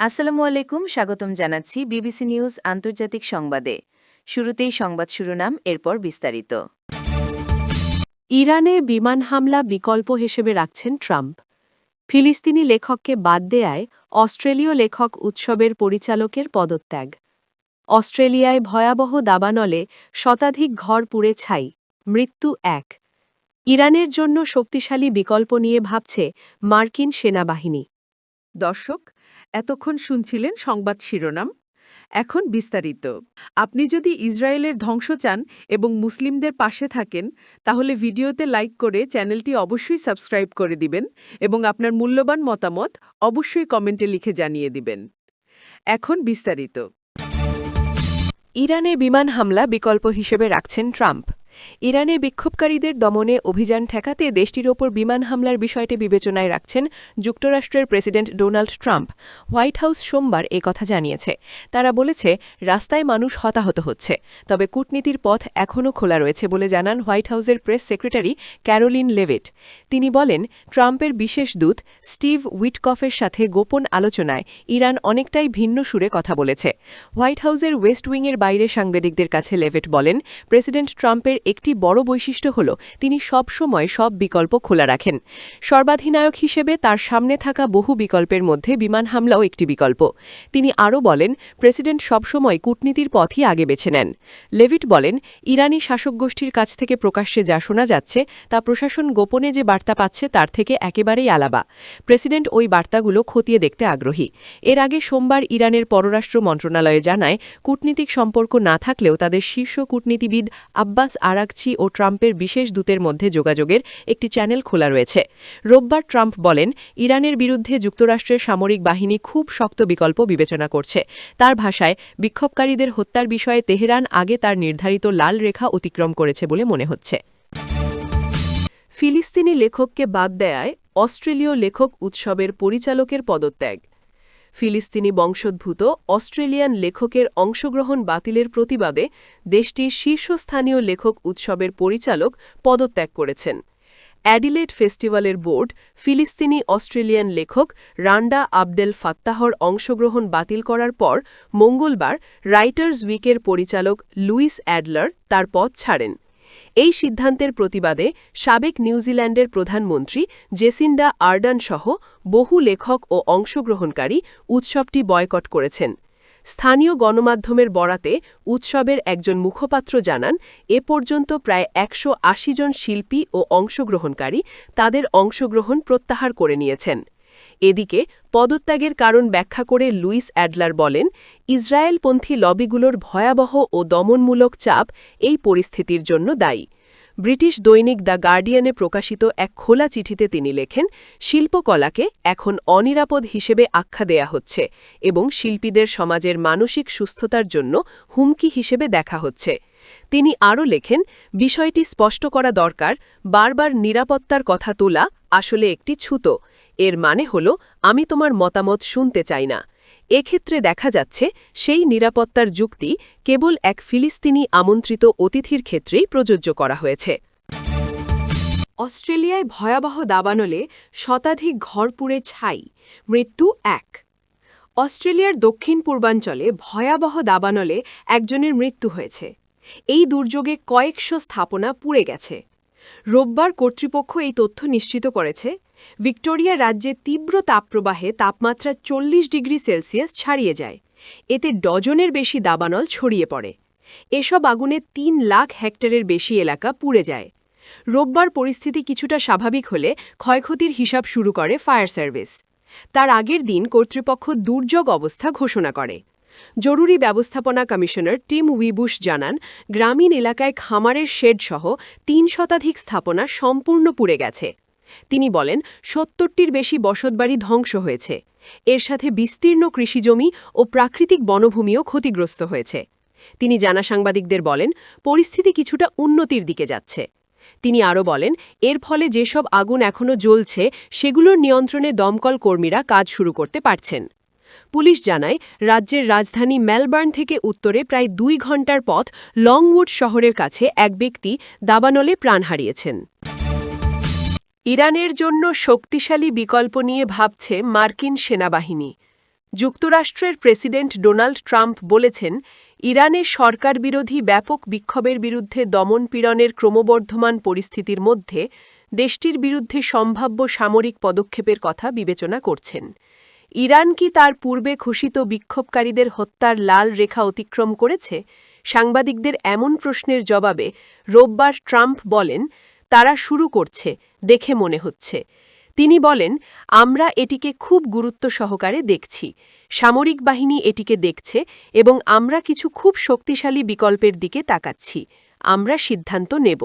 আসসালামু আলাইকুম, স্বাগতম জানাচ্ছি বিবিসি নিউজ আন্তর্জাতিক সংবাদে। শুরুতেই সংবাদ শিরোনাম, এরপর বিস্তারিত। ইরানে বিমান হামলা বিকল্প হিসেবে রাখছেন ট্রাম্প। ফিলিস্তিনি লেখককে বাদ দেয়ায় অস্ট্রেলীয় লেখক উৎসবের পরিচালকের পদত্যাগ। অস্ট্রেলিয়ায় ভয়াবহ দাবানলে শতাধিক ঘর পুড়ে ছাই, মৃত্যু এক। ইরানের জন্য শক্তিশালী বিকল্প নিয়ে ভাবছে মার্কিন সেনাবাহিনী। দর্শক এতক্ষণ শুনছিলেন সংবাদ শিরোনাম। এখন বিস্তারিত। আপনি যদি ইসরায়েলের ধ্বংস চান এবং মুসলিমদের পাশে থাকেন, তাহলে ভিডিওতে লাইক করে চ্যানেলটি অবশ্যই সাবস্ক্রাইব করে দিবেন এবং আপনার মূল্যবান মতামত অবশ্যই কমেন্টে লিখে জানিয়ে দিবেন। এখন বিস্তারিত। ইরানে বিমান হামলা বিকল্প হিসেবে রাখছেন ট্রাম্প। ইরানে বিক্ষোভকারীদের দমনে অভিযান ঠেকাতে দেশটির ওপর বিমান হামলার বিষয়টি বিবেচনায় রাখছেন যুক্তরাষ্ট্রের president Donald Trump. White House সোমবার এ কথা জানিয়েছে। তারা বলেছে, রাস্তায় মানুষ হতাহত হচ্ছে, তবে কূটনীতির পথ এখনও খোলা রয়েছে বলে জানান হোয়াইট হাউসের প্রেস সেক্রেটারি ক্যারোলিন লেভিট। তিনি বলেন, ট্রাম্পের বিশেষ দূত স্টিভ উইটকফের সাথে গোপন আলোচনায় ইরান অনেকটাই ভিন্ন সুরে কথা বলেছে। হোয়াইট হাউসের ওয়েস্ট উইংয়ের বাইরে সাংবাদিকদের কাছে লেভেট বলেন, প্রেসিডেন্ট ট্রাম্পের একটি বড় বৈশিষ্ট্য হল, তিনি সব সময় সব বিকল্প খোলা রাখেন। সর্বাধিনায়ক হিসেবে তার সামনে থাকা বহু বিকল্পের মধ্যে বিমান হামলাও একটি বিকল্প। তিনি আরও বলেন, প্রেসিডেন্ট সবসময় কূটনীতির পথই আগে বেছে নেন। লেভিট বলেন, ইরানি শাসক গোষ্ঠীর কাছ থেকে প্রকাশ্যে যা শোনা যাচ্ছে, তা প্রশাসন গোপনে যে বার্তা পাচ্ছে, তার থেকে একেবারেই আলাবা প্রেসিডেন্ট ওই বার্তাগুলো খতিয়ে দেখতে আগ্রহী। এর আগে সোমবার ইরানের পররাষ্ট্র মন্ত্রণালয়ে জানায়, কূটনীতিক সম্পর্ক না থাকলেও তাদের শীর্ষ কূটনীতিবিদ আব্বাস আরাকচি ও ট্রাম্পের বিশেষ দূতের মধ্যে যোগাযোগের একটি চ্যানেল খোলা রয়েছে। রোববার ট্রাম্প বলেন, ইরানের বিরুদ্ধে যুক্তরাষ্ট্রের সামরিক বাহিনী খুব শক্ত বিকল্প বিবেচনা করছে। তার ভাষায়, বিক্ষোভকারীদের হত্যার বিষয়ে তেহরান আগে তার নির্ধারিত লাল রেখা অতিক্রম করেছে বলে মনে হচ্ছে। ফিলিস্তিনি লেখককে বাদ দেয়ায় অস্ট্রেলীয় লেখক উৎসবের পরিচালকের পদত্যাগ। ফিলিস্তিনি বংশোদ্ভূত অস্ট্রেলিয়ান লেখকের অংশগ্রহণ বাতিলের প্রতিবাদে দেশটির শীর্ষস্থানীয় লেখক উৎসবের পরিচালক পদত্যাগ করেছেন। অ্যাডিলেড ফেস্টিভ্যালের বোর্ড ফিলিস্তিনি অস্ট্রেলিয়ান লেখক রান্ডা আবডেল ফাত্তাহর অংশগ্রহণ বাতিল করার পর মঙ্গলবার রাইটার্স উইকের পরিচালক লুইস অ্যাডলার তার পদ ছাড়েন। এই সিদ্ধান্তের প্রতিবাদে সাবেক নিউজিল্যান্ডের প্রধানমন্ত্রী জেসিন্ডা আর্ডান সহ বহু লেখক ও অংশগ্রহণকারী উৎসবটি বয়কট করেছেন। স্থানীয় গণমাধ্যমের বরাতে উৎসবের একজন মুখপাত্র জানান, এ পর্যন্ত প্রায় একশো আশি জন শিল্পী ও অংশগ্রহণকারী তাদের অংশগ্রহণ প্রত্যাহার করে নিয়েছেন। এদিকে পদত্যাগের কারণ ব্যাখ্যা করে লুইস অ্যাডলার বলেন, ইসরায়েলপন্থী লবিগুলোর ভয়াবহ ও দমনমূলক চাপ এই পরিস্থিতির জন্য দায়ী। ব্রিটিশ দৈনিক দ্য গার্ডিয়ানে প্রকাশিত এক খোলা চিঠিতে তিনি লেখেন, শিল্পকলাকে এখন অনিরাপদ হিসেবে আখ্যা দেয়া হচ্ছে এবং শিল্পীদের সমাজের মানসিক সুস্থতার জন্য হুমকি হিসেবে দেখা হচ্ছে। তিনি আরও লেখেন, বিষয়টি স্পষ্ট করা দরকার, বারবার নিরাপত্তার কথা তোলা আসলে একটি ছুতো। এর মানে হল, আমি তোমার মতামত শুনতে চাই না। এক্ষেত্রে দেখা যাচ্ছে, সেই নিরাপত্তার যুক্তি কেবল এক ফিলিস্তিনি আমন্ত্রিত অতিথির ক্ষেত্রেই প্রযোজ্য করা হয়েছে। অস্ট্রেলিয়ায় ভয়াবহ দাবানলে শতাধিক ঘর পুড়ে ছাই, মৃত্যু এক। অস্ট্রেলিয়ার দক্ষিণ পূর্বাঞ্চলে ভয়াবহ দাবানলে একজনের মৃত্যু হয়েছে। এই দুর্যোগে কয়েকশো স্থাপনা পুড়ে গেছে। রোববার কর্তৃপক্ষ এই তথ্য নিশ্চিত করেছে ভিক্টোরিয়া রাজ্যে তীব্র তাপপ্রবাহে তাপমাত্রা চল্লিশ ডিগ্রি সেলসিয়াস ছাড়িয়ে যায়। এতে ডজনের বেশি দাবানল ছড়িয়ে পড়ে। এসব আগুনে তিন লাখ হেক্টরের বেশি এলাকা পুড়ে যায়। রোববার পরিস্থিতি কিছুটা স্বাভাবিক হলে ক্ষয়ক্ষতির হিসাব শুরু করে ফায়ার সার্ভিস। তার আগের দিন কর্তৃপক্ষ দুর্যোগ অবস্থা ঘোষণা করে। জরুরি ব্যবস্থাপনা কমিশনার টিম উইবুশ জানান, গ্রামীণ এলাকায় খামারের শেডসহ তিন শতাধিক স্থাপনা সম্পূর্ণ পুড়ে গেছে। তিনি বলেন, সত্তরটির বেশি বসতবাড়ি ধ্বংস হয়েছে। এর সাথে বিস্তীর্ণ কৃষিজমি ও প্রাকৃতিক বনভূমিও ক্ষতিগ্রস্ত হয়েছে। তিনি জানা সাংবাদিকদের বলেন, পরিস্থিতি কিছুটা উন্নতির দিকে যাচ্ছে। তিনি আরও বলেন, এর ফলে যেসব আগুন এখনও জ্বলছে, সেগুলোর নিয়ন্ত্রণে দমকল কর্মীরা কাজ শুরু করতে পারছেন। পুলিশ জানায়, রাজ্যের রাজধানী মেলবার্ন থেকে উত্তরে প্রায় দুই ঘণ্টার পথ লংউড শহরের কাছে এক ব্যক্তি দাবানলে প্রাণ হারিয়েছেন। ইরানের জন্য শক্তিশালী বিকল্প নিয়ে ভাবছে মার্কিন সেনাবাহিনী। যুক্তরাষ্ট্রের প্রেসিডেন্ট ডোনাল্ড ট্রাম্প বলেছেন, ইরানে সরকার বিরোধী ব্যাপক বিক্ষোভের বিরুদ্ধে দমনপীড়নের ক্রমবর্ধমান পরিস্থিতির মধ্যে দেশটির বিরুদ্ধে সম্ভাব্য সামরিক পদক্ষেপের কথা বিবেচনা করছেন। ইরান কি তার পূর্বে ঘোষিত বিক্ষোভকারীদের হত্যার লাল রেখা অতিক্রম করেছে? সাংবাদিকদের এমন প্রশ্নের জবাবে রোববার ট্রাম্প বলেন তারা শুরু করছে, দেখে মনে হচ্ছে। তিনি বলেন, আমরা এটিকে খুব গুরুত্ব সহকারে দেখছি। সামরিক বাহিনী এটিকে দেখছে এবং আমরা কিছু খুব শক্তিশালী বিকল্পের দিকে তাকাচ্ছি। আমরা সিদ্ধান্ত নেব।